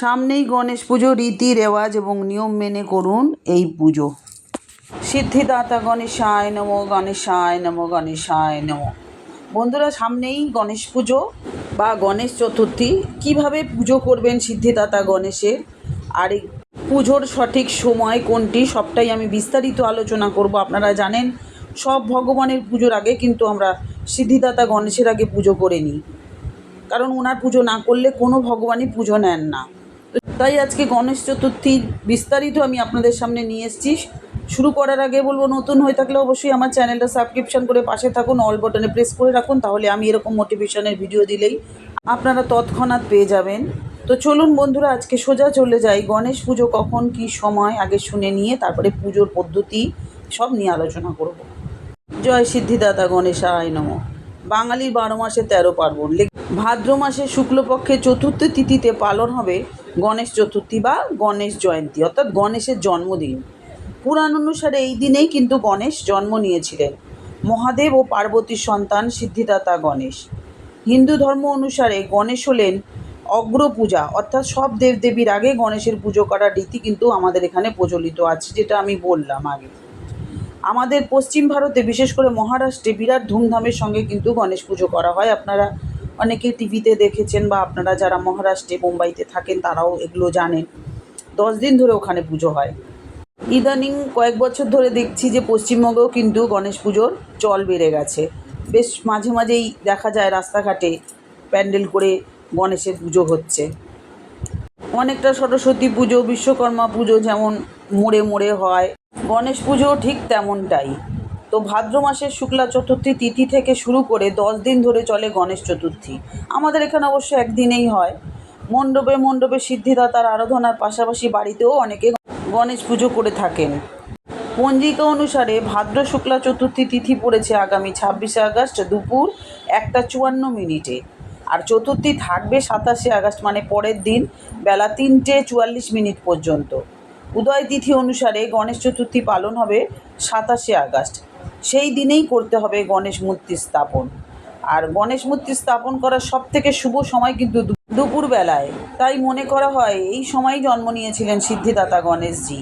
সামনেই গণেশ পুজো, রীতি রেওয়াজ এবং নিয়ম মেনে করুন এই পুজো। সিদ্ধিদাতা গণেশায় নমো গণেশায় নমো গণেশায় নমো। বন্ধুরা, সামনেই গণেশ পুজো বা গণেশ চতুর্থী। কীভাবে পুজো করবেন সিদ্ধিদাতা গণেশের? আর এই পুজোর সঠিক সময় কোনটি? সবটাই আমি বিস্তারিত আলোচনা করব। আপনারা জানেন, সব ভগবানের পুজোর আগে কিন্তু আমরা সিদ্ধিদাতা গণেশের আগে পুজো করে নিই। কারণ ওনার পুজো না করলে কোনো ভগবানই পুজো নেন না। তাই আজকে গণেশ চতুর্থীর বিস্তারিত আমি আপনাদের সামনে নিয়ে এসেছি। শুরু করার আগে বলব, নতুন হয়ে থাকলে অবশ্যই আমার চ্যানেলটা সাবস্ক্রিপশন করে পাশে থাকুন, অল বটনে প্রেস করে রাখুন, তাহলে আমি এরকম মোটিভেশনের ভিডিও দিলেই আপনারা তৎক্ষণাৎ পেয়ে যাবেন। তো চলুন বন্ধুরা, আজকে সোজা চলে যাই। গণেশ পুজো কখন, কি সময়, আগে শুনে নিয়ে তারপরে পুজোর পদ্ধতি সব নিয়ে আলোচনা করব। জয় সিদ্ধিদাতা গণেশায় নম। বাঙালির বারো মাসে তেরো পার্বণ। ভাদ্র মাসের শুক্লপক্ষে চতুর্থ তিথিতে পালন হবে গণেশ চতুর্থী বা গণেশ জয়ন্তী, অর্থাৎ গণেশের জন্মদিন। পুরাণ অনুসারে এই দিনেই কিন্তু গণেশ জন্ম নিয়েছিলেন। মহাদেব ও পার্বতীর সন্তান সিদ্ধিদাতা গণেশ। হিন্দু ধর্ম অনুসারে গণেশ হলেন অগ্রপূজা, অর্থাৎ সব দেবদেবীর আগে গণেশের পুজো করার রীতি কিন্তু আমাদের এখানে প্রচলিত আছে, যেটা আমি বললাম আগে। আমাদের পশ্চিম ভারতে, বিশেষ করে মহারাষ্ট্রে, বিরাট ধুমধামের সঙ্গে কিন্তু গণেশ পুজো করা হয়। আপনারা অনেকে টিভিতে দেখেছেন বা আপনারা যারা মহারাষ্ট্রে, মুম্বাইতে থাকেন, তারাও এগুলো জানেন। দশ দিন ধরে ওখানে পুজো হয়। ইদানিং কয়েক বছর ধরে দেখছি যে পশ্চিমবঙ্গেও কিন্তু গণেশ পুজোর চল বেড়ে গেছে। বেশ মাঝে মাঝেই দেখা যায় রাস্তাঘাটে প্যান্ডেল করে গণেশের পুজো হচ্ছে। অনেকটা সরস্বতী পুজো, বিশ্বকর্মা পুজো যেমন মোড়ে মোড়ে হয়। গণেশ পুজো ঠিক তেমনটাই। তো ভাদ্র মাসের শুক্লা চতুর্থী তিথি থেকে শুরু করে দশ দিন ধরে চলে গণেশ চতুর্থী। আমাদের এখানে অবশ্য একদিনেই হয়। মণ্ডপে মণ্ডপে সিদ্ধিদাতার আরাধনার পাশাপাশি বাড়িতেও অনেকে গণেশ পুজো করে থাকেন। পঞ্জিকা অনুসারে ভাদ্র শুক্লা চতুর্থী তিথি পড়েছে আগামী ছাব্বিশে আগস্ট দুপুর একটা চুয়ান্ন মিনিটে। আর চতুর্থী থাকবে সাতাশে আগস্ট মানে পরের দিন বেলা তিনটে চুয়াল্লিশ মিনিট পর্যন্ত। উদয় তিথি অনুসারে গণেশ চতুর্থী পালন হবে সাতাশে আগস্ট। সেই দিনেই করতে হবে গণেশ মূর্তি স্থাপন। আর গণেশ মূর্তি স্থাপন করার সব থেকে শুভ সময় কিন্তু দুপুরবেলায়। তাই মনে করা হয় এই সময়ই জন্ম নিয়েছিলেন সিদ্ধিদাতা গণেশজি।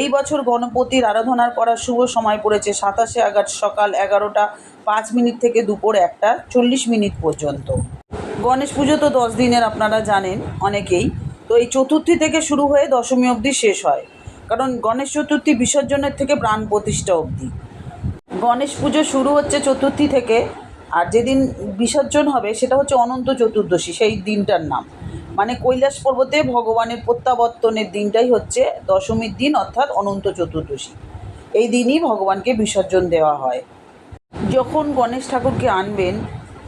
এই বছর গণপতির আরাধনার করার শুভ সময় পড়েছে সাতাশে আগস্ট সকাল এগারোটা পাঁচ মিনিট থেকে দুপুর একটা চল্লিশ মিনিট পর্যন্ত। গণেশ পুজো তো দশ দিনের, আপনারা জানেন অনেকেই। তো এই চতুর্থী থেকে শুরু হয়ে দশমী অবধি শেষ হয়। কারণ গণেশ চতুর্থী বিসর্জনের থেকে প্রাণ প্রতিষ্ঠা অবধি। গণেশ পুজো শুরু হচ্ছে চতুর্থী থেকে, আর যেদিন বিসর্জন হবে সেটা হচ্ছে অনন্ত চতুর্দশী, সেই দিনটার নাম। মানে কৈলাস পর্বতে ভগবানের প্রত্যাবর্তনের দিনটাই হচ্ছে দশমীর দিন, অর্থাৎ অনন্ত চতুর্দশী। এই দিনই ভগবানকে বিসর্জন দেওয়া হয়। যখন গণেশ ঠাকুরকে আনবেন,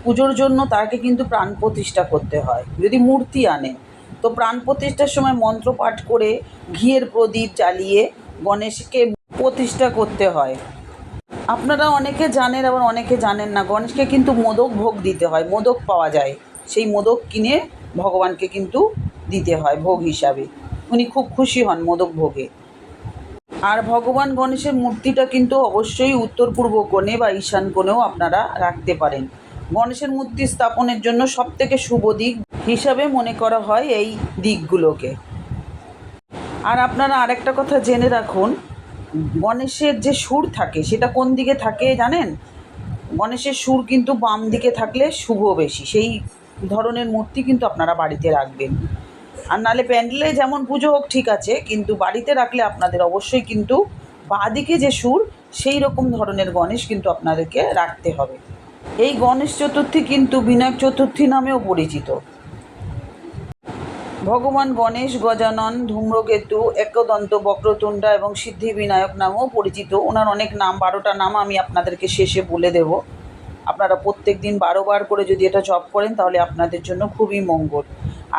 পুজোর জন্য তাকে কিন্তু প্রাণ প্রতিষ্ঠা করতে হয়। যদি মূর্তি আনেন তো প্রাণ প্রতিষ্ঠার সময় মন্ত্র পাঠ করে ঘিয়ের প্রদীপ জ্বালিয়ে গণেশকে প্রতিষ্ঠা করতে হয়। আপনারা অনেকে জানেন, আবার অনেকে জানেন না, গণেশকে কিন্তু মোদক ভোগ দিতে হয়, মোদক পাওয়া যায়। সেই মোদক কিনে ভগবানকে কিন্তু দিতে হয় ভোগ হিসাবে। উনি খুব খুশি হন মোদক ভোগে। আর ভগবান গণেশের মূর্তিটা কিন্তু অবশ্যই উত্তর পূর্ব কোণে বা ঈশান কোণেও আপনারা রাখতে পারেন। গণেশের মূর্তি স্থাপনের জন্য সবথেকে শুভ দিক হিসাবে মনে করা হয় এই দিকগুলোকে। আর আপনারা আরেকটা কথা জেনে রাখুন, গণেশের যে সুর থাকে, সেটা কোন দিকে থাকে জানেন? গণেশের সুর কিন্তু বাম দিকে থাকলে শুভ বেশি, সেই ধরনের মূর্তি কিন্তু আপনারা বাড়িতে রাখবেন। আর নালে প্যান্ডেলে যেমন পুজো হোক, ঠিক আছে, কিন্তু বাড়িতে রাখলে আপনাদের অবশ্যই কিন্তু বাঁ দিকে যে সুর, সেই রকম ধরনের গণেশ কিন্তু আপনাদেরকে রাখতে হবে। এই গণেশ চতুর্থী কিন্তু বিনায়ক চতুর্থী নামেও পরিচিত। ভগবান গণেশ, গজানন, ধূম্রকেতু, একদন্ত, বক্রতুণ্ডা এবং সিদ্ধি বিনায়ক নামেও পরিচিত। ওনার অনেক নাম, বারোটা নাম আমি আপনাদেরকে শেষে বলে দেব। আপনারা প্রত্যেক দিন বারো বার করে যদি এটা জপ করেন, তাহলে আপনাদের জন্য খুবই মঙ্গল।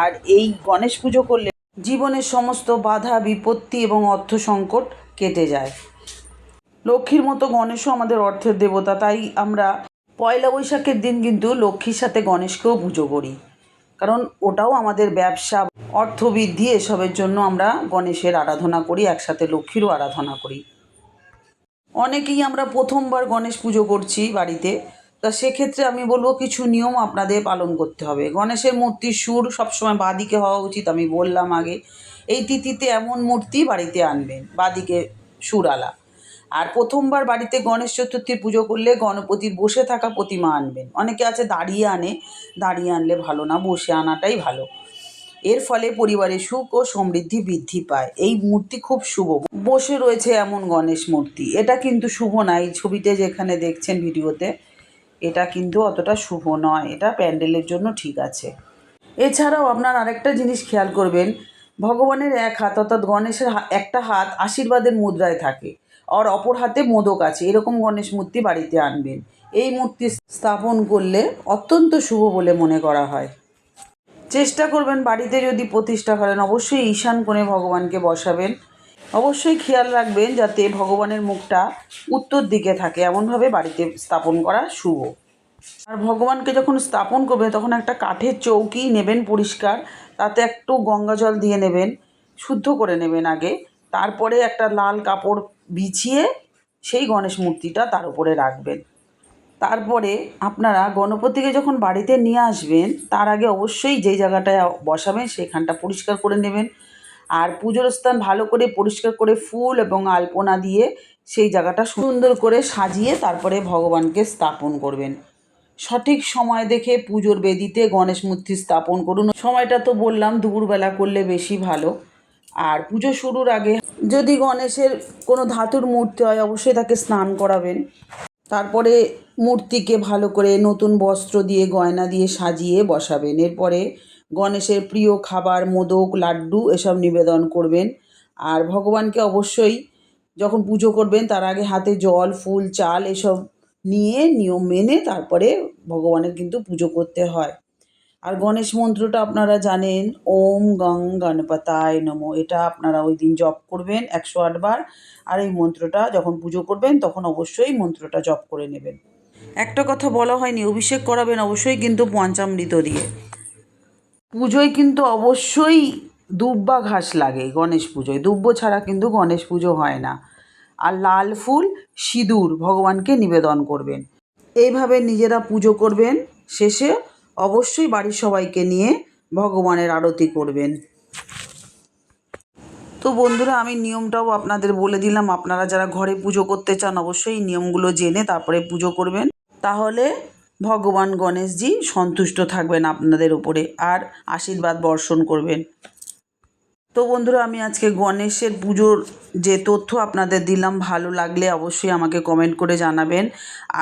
আর এই গণেশ পুজো করলে জীবনের সমস্ত বাধা, বিপত্তি এবং অর্থ সংকট কেটে যায়। লক্ষ্মীর মতো গণেশও আমাদের অর্থের দেবতা, তাই আমরা পয়লা বৈশাখের দিন কিন্তু লক্ষ্মীর সাথে গণেশকেও পুজো করি। কারণ ওটাও আমাদের ব্যবসা, অর্থবৃদ্ধি, এসবের জন্য আমরা গণেশের আরাধনা করি, একসাথে লক্ষ্মীরও আরাধনা করি। অনেকেই আমরা প্রথমবার গণেশ পুজো করছি বাড়িতে, তা সেক্ষেত্রে আমি বলব কিছু নিয়ম আপনাদের পালন করতে হবে। গণেশের মূর্তির সুর সবসময় বাদিকে হওয়া উচিত, আমি বললাম আগে। এই তিথিতে এমন মূর্তি বাড়িতে আনবেন, বাদিকে সুরালা আর প্রথমবার বাড়িতে গণেশ চতুর্থীর পুজো করলে গণপতির বসে থাকা প্রতিমা আনবেন। অনেকে আছে দাঁড়িয়ে আনে, দাঁড়িয়ে আনলে ভালো না, বসে আনাটাই ভালো। এর ফলে পরিবারে সুখ ও সমৃদ্ধি বৃদ্ধি পায়। এই মূর্তি খুব শুভ। বসে রয়েছে এমন গণেশ মূর্তি। এটা কিন্তু শুভ না। এই ছবিতে যেখানে দেখছেন ভিডিওতে, এটা কিন্তু অতটা শুভ নয়। এটা প্যান্ডেলের জন্য ঠিক আছে। এছাড়াও আপনার আরেকটা জিনিস খেয়াল করবেন, ভগবানের এক হাত অর্থাৎ গণেশের একটা হাত আশীর্বাদের মুদ্রায় থাকে। আর অপর হাতে মোদক আছে। এরকম গণেশ মূর্তি বাড়িতে আনবেন। এই মূর্তি স্থাপন করলে অত্যন্ত শুভ বলে মনে করা হয়। চেষ্টা করবেন বাড়িতে যদি প্রতিষ্ঠা করেন, অবশ্যই ঈশান কোণে ভগবানকে বসাবেন। অবশ্যই খেয়াল রাখবেন যাতে ভগবানের মুখটা উত্তর দিকে থাকে। এমনভাবে বাড়িতে স্থাপন করা শুভ। আর ভগবানকে যখন স্থাপন করবে তখন একটা কাঠের চৌকি নেবেন পরিষ্কার। তাতে একটু গঙ্গা জল দিয়ে নেবেন, শুদ্ধ করে নেবেন আগে। তারপরে একটা লাল কাপড় বিছিয়ে সেই গণেশ মূর্তিটা তার উপরে রাখবেন। তারপরে আপনারা গণপতিকে যখন বাড়িতে নিয়ে আসবেন, তার আগে অবশ্যই যেই জায়গাটায় বসাবেন সেখানটা পরিষ্কার করে নেবেন। আর পুজোর স্থান ভালো করে পরিষ্কার করে ফুল এবং আলপনা দিয়ে সেই জায়গাটা সুন্দর করে সাজিয়ে তারপরে ভগবানকে স্থাপন করবেন। সঠিক সময় দেখে পুজোর বেদিতে গণেশ মূর্তি স্থাপন করুন। সময়টা তো বললাম, দুপুরবেলা করলে বেশি ভালো। আর পুজো শুরুর আগে যদি গণেশের কোনো ধাতুর মূর্তি হয়, অবশ্যই তাকে স্নান করাবেন। তারপরে মূর্তিকে ভালো করে নতুন বস্ত্র দিয়ে, গয়না দিয়ে সাজিয়ে বসাবেন। এরপরে গণেশের প্রিয় খাবার, মোদক, লাড্ডু এসব নিবেদন করবেন। আর ভগবানকে অবশ্যই যখন পুজো করবেন, তার আগে হাতে জল, ফুল, চাল এসব নিয়ে নিয়ম মেনে তারপরে ভগবানের কিন্তু পুজো করতে হয়। আর গণেশ মন্ত্রটা আপনারা জানেন, ওম গং গণপতায় নমো। এটা আপনারা ওই দিন জপ করবেন একশো আটবার আর এই মন্ত্রটা যখন পুজো করবেন, তখন অবশ্যই মন্ত্রটা জপ করে নেবেন। একটা কথা বলা হয়নি, অভিষেক করাবেন অবশ্যই কিন্তু পঞ্চামৃত দিয়ে। পুজোয় কিন্তু অবশ্যই দুব্বা ঘাস লাগে গণেশ পুজোয়। দুব্ব ছাড়া কিন্তু গণেশ পুজো হয় না। আর লাল ফুল, সিঁদুর ভগবানকে নিবেদন করবেন। এইভাবে নিজেরা পুজো করবেন। শেষে অবশ্যই বাড়ির সবাইকে নিয়ে ভগবানের আরতি করবেন। তো বন্ধুরা, আমি নিয়মটাও আপনাদের বলে দিলাম। আপনারা যারা ঘরে পুজো করতে চান, অবশ্যই নিয়মগুলো জেনে তারপরে পুজো করবেন। তাহলে ভগবান গণেশজি সন্তুষ্ট থাকবেন আপনাদের উপরে আর আশীর্বাদ বর্ষণ করবেন। তো বন্ধুরা, আমি আজকে গণেশের পুজোর যে তথ্য আপনাদের দিলাম, ভালো লাগলে অবশ্যই আমাকে কমেন্ট করে জানাবেন।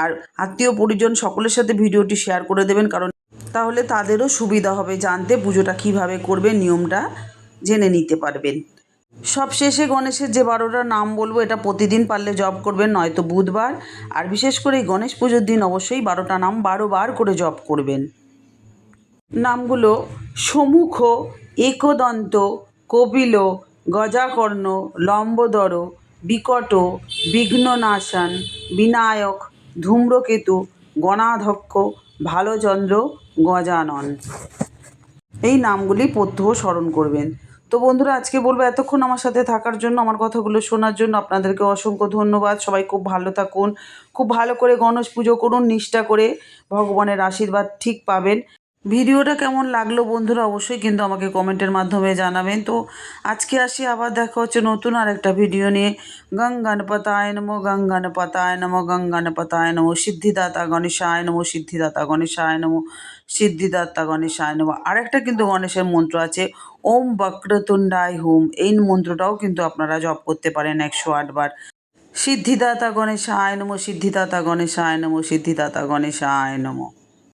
আর আত্মীয় পরিজন সকলের সাথে ভিডিওটি শেয়ার করে দেবেন, কারণ তাহলে তাদেরও সুবিধা হবে জানতে, পুজোটা কীভাবে করবে নিয়মটা জেনে নিতে পারবেন। সবশেষে গণেশের যে বারোটা নাম বলব, এটা প্রতিদিন পারলে জপ করবেন, নয়তো বুধবার। আর বিশেষ করে গণেশ পুজোর দিন অবশ্যই বারোটা নাম বারো বার করে জপ করবেন। নামগুলো সমুখ, একদন্ত, কপিল, গজাকর্ণ, লম্বদর, বিকট, বিঘ্ননাশান, বিনায়ক, ধূম্রকেতু, গণাধ্যক্ষ, ভালোচন্দ্র গজানন। এই নামগুলি প্রত্যহ স্মরণ করবেন। তো বন্ধুরা, আজকে বলব এতক্ষণ আমার সাথে থাকার জন্য, আমার কথাগুলো শোনার জন্য আপনাদেরকে অসংখ্য ধন্যবাদ। সবাই খুব ভালো থাকুন, খুব ভালো করে গণেশ পুজো করুন, নিষ্ঠা করে ভগবানের আশীর্বাদ ঠিক পাবেন। ভিডিওটা কেমন লাগল বন্ধুরা অবশ্যই কিন্তু আমাকে কমেন্টের মাধ্যমে জানাবেন। তো আজকে আসি, আবার দেখা হচ্ছে নতুন আর একটা ভিডিও নিয়ে। গং গণপতায় নমো, গং গণপতায় নমো, গং গণপতায় নমো, সিদ্ধিদাতা গণেশায় নমো, সিদ্ধিদাতা গণেশায় নমো, সিদ্ধিদাতা গণেশায় নমো। আরেকটা কিন্তু গণেশের মন্ত্র আছে, ওম বক্রতুণ্ডায় হুম। এই মন্ত্রটাও কিন্তু আপনারা জপ করতে পারেন একশো আটবার সিদ্ধিদাতা গণেশায় নমো, সিদ্ধিদাতা গণেশায় নমো, সিদ্ধিদাতা গণেশায় নমো।